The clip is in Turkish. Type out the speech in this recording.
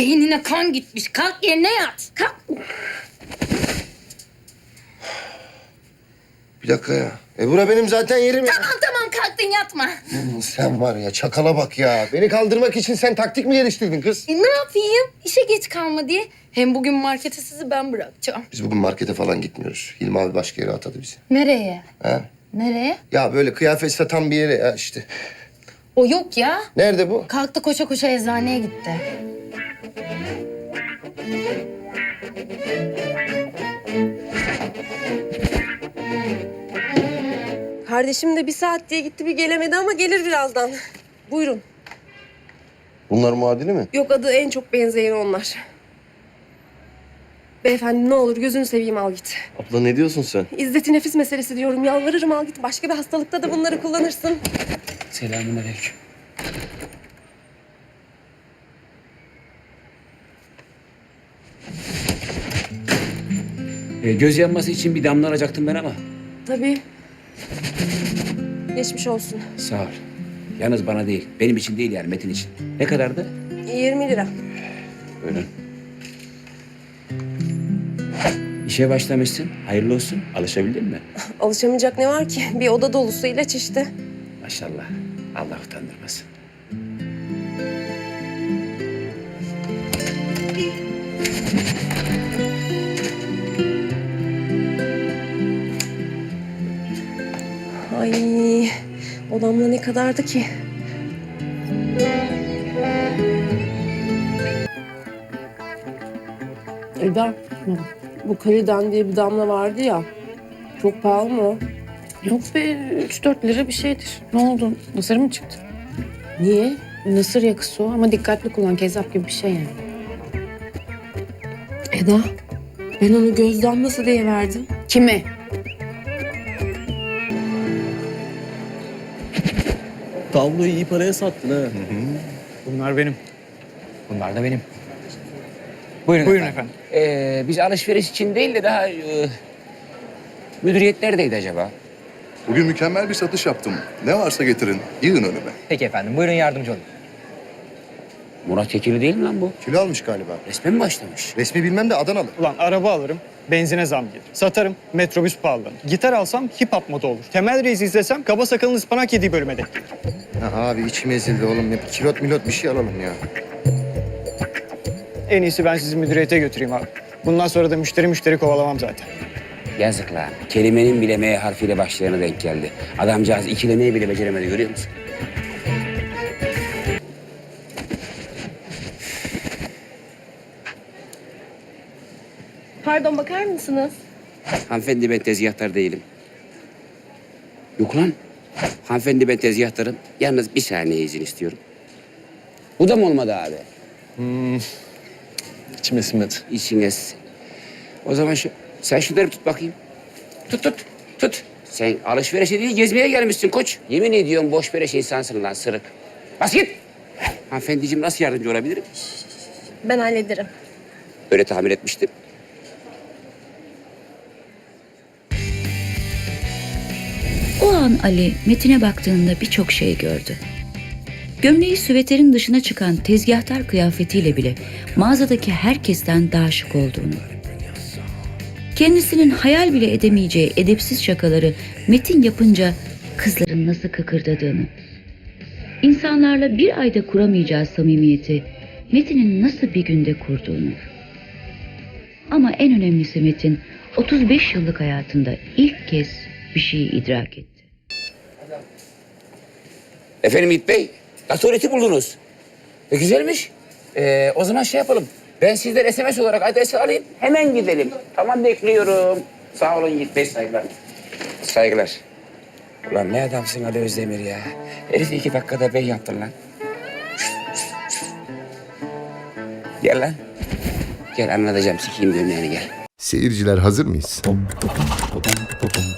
Beynine kan gitmiş. Kalk yerine yat. Kalk. Bir dakika ya. E bura benim zaten yerim ya. Tamam tamam kalktın yatma. Sen var ya çakala bak ya. Beni kaldırmak için sen taktik mi geliştirdin kız? E, ne yapayım? İşe geç kalma diye. Hem bugün markete sizi ben bırakacağım. Biz bugün markete falan gitmiyoruz. Hilmi abi başka yere atadı bizi. Nereye? Ha? Nereye? Ya böyle kıyafet satan bir yere ya işte. O yok ya. Nerede bu? Kalktı koşa koşa eczaneye gitti. Kardeşim de bir saat diye gitti bir gelemedi ama gelir birazdan. Buyurun. Bunlar muadili mi? Yok adı en çok benzeyen onlar. Beyefendi ne olur gözünü seveyim al git. Abla ne diyorsun sen? İzzeti nefis meselesi diyorum. Yalvarırım al git. Başka bir hastalıkta da bunları kullanırsın. Selamünaleyküm. Ee, göz yanması için bir damla alacaktım ben ama. Tabii. Geçmiş olsun. Sağ ol. Yalnız bana değil. Benim için değil yani Metin için. Ne kadardı? 20 lira. Buyurun. İşe başlamışsın. Hayırlı olsun. Alışabildin mi? Alışamayacak ne var ki? Bir oda dolusu ilaç işte. Maşallah. Allah utandırmasın. Ay odamda ne kadardı ki? Eda, bu Kaliden diye bir damla vardı ya. Çok pahalı mı? Yok be 3-4 lira bir şeydir. Ne oldu? Nasır mı çıktı? Niye? Nasır yakısı o ama dikkatli kullan. Kezzap gibi bir şey yani. Eda, ben onu göz damlası diye verdim. Kime? Tabloyu iyi paraya sattın ha. Bunlar benim. Bunlar da benim. Buyurun, Buyurun efendim. Ee, biz alışveriş için değil de daha... E, müdüriyet neredeydi acaba? Bugün mükemmel bir satış yaptım. Ne varsa getirin, yığın önüme. Peki efendim. Buyurun yardımcı olun. Murat Kekili değil mi lan bu? Kilo almış galiba. Resmen mi başlamış? Resmi bilmem de Adanalı. Ulan araba alırım. Benzine zam gelir. Satarım. Metrobüs pahalı. Gitar alsam hip hop moda olur. Temel Reis izlesem kaba sakalın ıspanak yediği bölüme denk gelir. Ya abi içim ezildi oğlum. Ya bir kilot milot bir şey alalım ya. En iyisi ben sizi müdüriyete götüreyim abi. Bundan sonra da müşteri müşteri kovalamam zaten. Yazık lan. Kelimenin bile M harfiyle başlayana denk geldi. Adamcağız ikilemeyi bile beceremedi görüyor musun? Pardon bakar mısınız? Hanımefendi ben tezgahtar değilim. Yok lan. Hanımefendi ben tezgahtarım. Yalnız bir saniye izin istiyorum. Bu da mı olmadı abi? İçime sinmedi. İçiniz. O zaman şu, sen şunları tut bakayım. Tut tut tut. Sen alışverişe değil gezmeye gelmişsin koç. Yemin ediyorum boş beleş insansın lan sırık. Bas git. Hanımefendiciğim nasıl yardımcı olabilirim? Ben hallederim. Öyle tahmin etmiştim. O an Ali Metin'e baktığında birçok şey gördü. Gömleği süveterin dışına çıkan tezgahtar kıyafetiyle bile mağazadaki herkesten daha şık olduğunu. Kendisinin hayal bile edemeyeceği edepsiz şakaları Metin yapınca kızların nasıl kıkırdadığını. İnsanlarla bir ayda kuramayacağı samimiyeti Metin'in nasıl bir günde kurduğunu. Ama en önemlisi Metin 35 yıllık hayatında ilk kez bir şeyi idrak etti. Efendim İlk Bey, datoreti buldunuz. E, güzelmiş. E, o zaman şey yapalım. Ben sizden SMS olarak adresi alayım. Hemen gidelim. Tamam bekliyorum. Sağ olun Yiğit Bey saygılar. Saygılar. Ulan ne adamsın Ali Özdemir ya. Herifi iki dakikada ben yaptın lan. Gel lan. Gel anlatacağım sikeyim gömleğini gel. Seyirciler hazır mıyız?